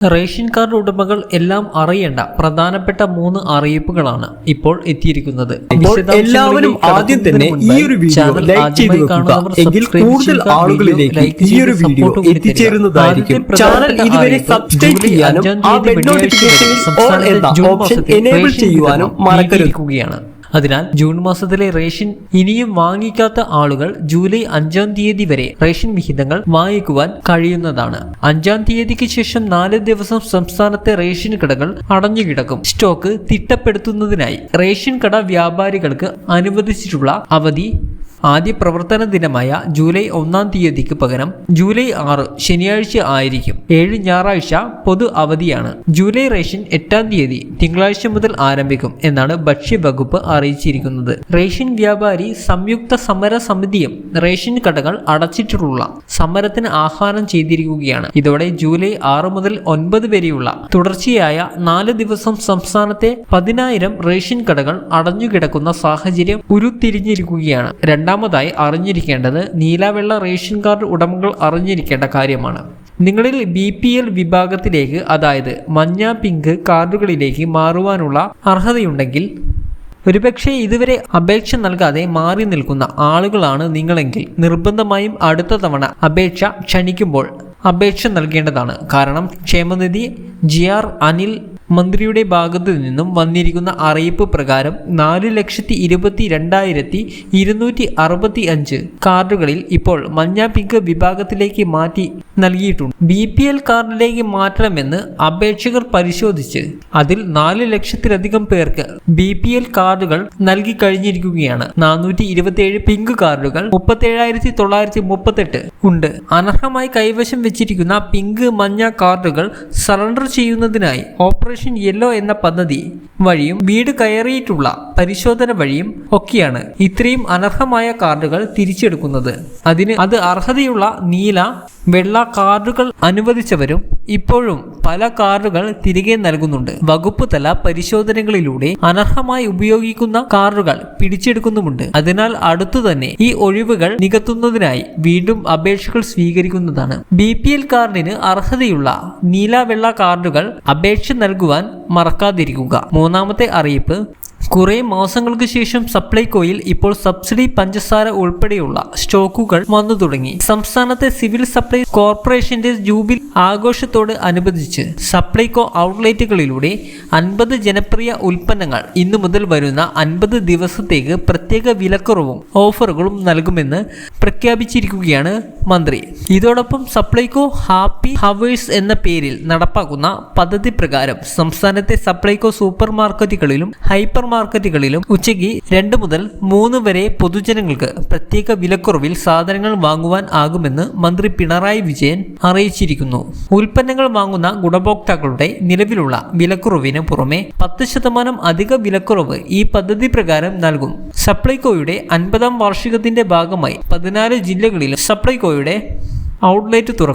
Ration card ഉടമകൾ എല്ലാം അറിയേണ്ട പ്രധാനപ്പെട്ട മൂന്ന് അറിയിപ്പുകളാണ് ഇപ്പോൾ എത്തിയിരിക്കുന്നത്. എല്ലാവരും ആദ്യം തന്നെ ഈ ഒരു വീഡിയോ ലൈക്ക് ചെയ്ത് എങ്കിൽ കൂടുതൽ ആളുകളിലേക്ക് ഈ ഒരു വീഡിയോ. എത്തിച്ചേരുന്നതായിരിക്കും. ചാനൽ ഇതുവരെ സബ്സ്ക്രൈബ് ജൂലൈ ചെയ്യാനും ആ ബെൽ നോട്ടിഫിക്കേഷൻ എന്ന ഓപ്ഷൻ എനേബിൾ ചെയ്യുവാനും മറക്കരുത്. അതിനാൽ ജൂൺ മാസത്തിലെ റേഷൻ ഇനിയും വാങ്ങിക്കാത്ത ആളുകൾ ജൂലൈ അഞ്ചാം തീയതി വരെ റേഷൻ വിഹിതങ്ങൾ വാങ്ങിക്കുവാൻ കഴിയുന്നതാണ്. അഞ്ചാം തീയതിക്ക് ശേഷം നാല് ദിവസം സംസ്ഥാനത്തെ റേഷൻ കടകൾ അടഞ്ഞുകിടക്കും. സ്റ്റോക്ക് തിട്ടപ്പെടുത്തുന്നതിനായി റേഷൻ കട വ്യാപാരികൾക്ക് അനുവദിച്ചിട്ടുള്ള അവധി ആദ്യ പ്രവർത്തന ദിനമായ ജൂലൈ ഒന്നാം തീയതിക്ക് പകരം ജൂലൈ ആറ് ശനിയാഴ്ച ആയിരിക്കും. ഏഴ് ഞായറാഴ്ച പൊതു അവധിയാണ്. ജൂലൈ റേഷൻ എട്ടാം തീയതി തിങ്കളാഴ്ച മുതൽ ആരംഭിക്കും എന്നാണ് ഭക്ഷ്യവകുപ്പ് അറിയിച്ചിരിക്കുന്നത്. റേഷൻ വ്യാപാരി സംയുക്ത സമര സമിതിയും റേഷൻ കടകൾ അടച്ചിട്ടുള്ള സമരത്തിന് ആഹ്വാനം ചെയ്തിരിക്കുകയാണ്. ഇതോടെ ജൂലൈ ആറ് മുതൽ ഒൻപത് വരെയുള്ള തുടർച്ചയായ നാല് ദിവസം സംസ്ഥാനത്തെ പതിനായിരം റേഷൻ കടകൾ അടഞ്ഞുകിടക്കുന്ന സാഹചര്യം ഉരുത്തിരിഞ്ഞിരിക്കുകയാണ്. രണ്ടാമതായി അറിഞ്ഞിരിക്കേണ്ടത് നീലവെള്ള റേഷൻ കാർഡ് ഉടമകൾ അറിഞ്ഞിരിക്കേണ്ട കാര്യമാണ്. നിങ്ങളിൽ ബി പി എൽ വിഭാഗത്തിലേക്ക് അതായത് മഞ്ഞ പിങ്ക് കാർഡുകളിലേക്ക് മാറുവാനുള്ള അർഹതയുണ്ടെങ്കിൽ ഒരുപക്ഷെ ഇതുവരെ അപേക്ഷ നൽകാതെ മാറി നിൽക്കുന്ന ആളുകളാണ് നിങ്ങളെങ്കിൽ നിർബന്ധമായും അടുത്ത തവണ അപേക്ഷ ക്ഷണിക്കുമ്പോൾ അപേക്ഷ നൽകേണ്ടതാണ്. കാരണം ക്ഷേമനിധി ജി ആർ അനിൽ മന്ത്രിയുടെ ഭാഗത്തു നിന്നും വന്നിരിക്കുന്ന അറിയിപ്പ് പ്രകാരം നാല് ലക്ഷത്തി ഇരുപത്തി രണ്ടായിരത്തി ഇരുന്നൂറ്റി അറുപത്തി അഞ്ച് കാർഡുകളിൽ ഇപ്പോൾ മഞ്ഞ പിങ്ക് വിഭാഗത്തിലേക്ക് മാറ്റി നൽകിയിട്ടുണ്ട്. ബി പി എൽ കാർഡിലേക്ക് മാറ്റണമെന്ന് അപേക്ഷകർ പരിശോധിച്ച് അതിൽ നാല് ലക്ഷത്തിലധികം പേർക്ക് ബി പി എൽ കാർഡുകൾ നൽകി കഴിഞ്ഞിരിക്കുകയാണ്. നാനൂറ്റി ഇരുപത്തിയേഴ് പിങ്ക് കാർഡുകൾ മുപ്പത്തേഴായിരത്തി തൊള്ളായിരത്തി മുപ്പത്തെട്ട് ഉണ്ട്. അനർഹമായി കൈവശം വെച്ചിരിക്കുന്ന പിങ്ക് മഞ്ഞ കാർഡുകൾ സറണ്ടർ ചെയ്യുന്നതിനായി ഓപ്പറേഷൻ യെല്ലോ എന്ന പദ്ധതി വഴിയും വീട് കയറിയിട്ടുള്ള പരിശോധന വഴിയും ഒക്കെയാണ് ഇത്രയും അനർഹമായ കാർഡുകൾ തിരിച്ചെടുക്കുന്നത്. അതിന് അത് അർഹതയുള്ള നീല വെള്ള കാർഡുകൾ അനുവദിച്ചവരും ഇപ്പോഴും പല കാർഡുകൾ തിരികെ നൽകുന്നുണ്ട്. വകുപ്പ് തല പരിശോധനകളിലൂടെ അനർഹമായി ഉപയോഗിക്കുന്ന കാർഡുകൾ പിടിച്ചെടുക്കുന്നുമുണ്ട്. അതിനാൽ അടുത്തു തന്നെ ഈ ഒഴിവുകൾ നികത്തുന്നതിനായി വീണ്ടും അപേക്ഷകൾ സ്വീകരിക്കുന്നതാണ്. ബി പി എൽ കാർഡിന് അർഹതയുള്ള നീല വെള്ള കാർഡുകൾ അപേക്ഷ നൽകുവാൻ മറക്കാതിരിക്കുക. മൂന്നാമത്തെ അറിയിപ്പ് കുറെ മാസങ്ങൾക്ക് ശേഷം സപ്ലൈകോയിൽ ഇപ്പോൾ സബ്സിഡി പഞ്ചസാര ഉൾപ്പെടെയുള്ള സ്റ്റോക്കുകൾ വന്നു തുടങ്ങി. സംസ്ഥാനത്തെ സിവിൽ സപ്ലൈ കോർപ്പറേഷന്റെ ജൂബിൽ ആഘോഷത്തോട് അനുബന്ധിച്ച് സപ്ലൈകോ ഔട്ട്ലെറ്റുകളിലൂടെ അൻപത് ജനപ്രിയ ഉൽപ്പന്നങ്ങൾ ഇന്നു മുതൽ വരുന്ന അൻപത് ദിവസത്തേക്ക് പ്രത്യേക വിലക്കുറവും ഓഫറുകളും നൽകുമെന്ന് പ്രഖ്യാപിച്ചിരിക്കുകയാണ് മന്ത്രി. ഇതോടൊപ്പം സപ്ലൈകോ ഹാപ്പി ഹവേഴ്സ് എന്ന പേരിൽ നടപ്പാക്കുന്ന പദ്ധതി പ്രകാരം സംസ്ഥാനത്തെ സപ്ലൈകോ സൂപ്പർ മാർക്കറ്റുകളിലും ഹൈപ്പർ മാർക്കറ്റുകളിലും ഉച്ചയ്ക്ക് രണ്ട് മുതൽ മൂന്ന് വരെ പൊതുജനങ്ങൾക്ക് പ്രത്യേക വിലക്കുറവിൽ സാധനങ്ങൾ വാങ്ങുവാൻ ആകുമെന്ന് മന്ത്രി പിണറായി വിജയൻ അറിയിച്ചിരിക്കുന്നു. ഉൽപ്പന്നങ്ങൾ വാങ്ങുന്ന ഗുണഭോക്താക്കളുടെ നിലവിലുള്ള വിലക്കുറവിന് പുറമെ പത്ത് ശതമാനം അധിക വിലക്കുറവ് ഈ പദ്ധതി പ്രകാരം നൽകും. സപ്ലൈകോയുടെ അൻപതാം വാർഷികത്തിന്റെ ഭാഗമായി പതിനാല് ജില്ലകളിലും സപ്ലൈകോയുടെ ഔട്ട്ലെറ്റ് തുറക്കും.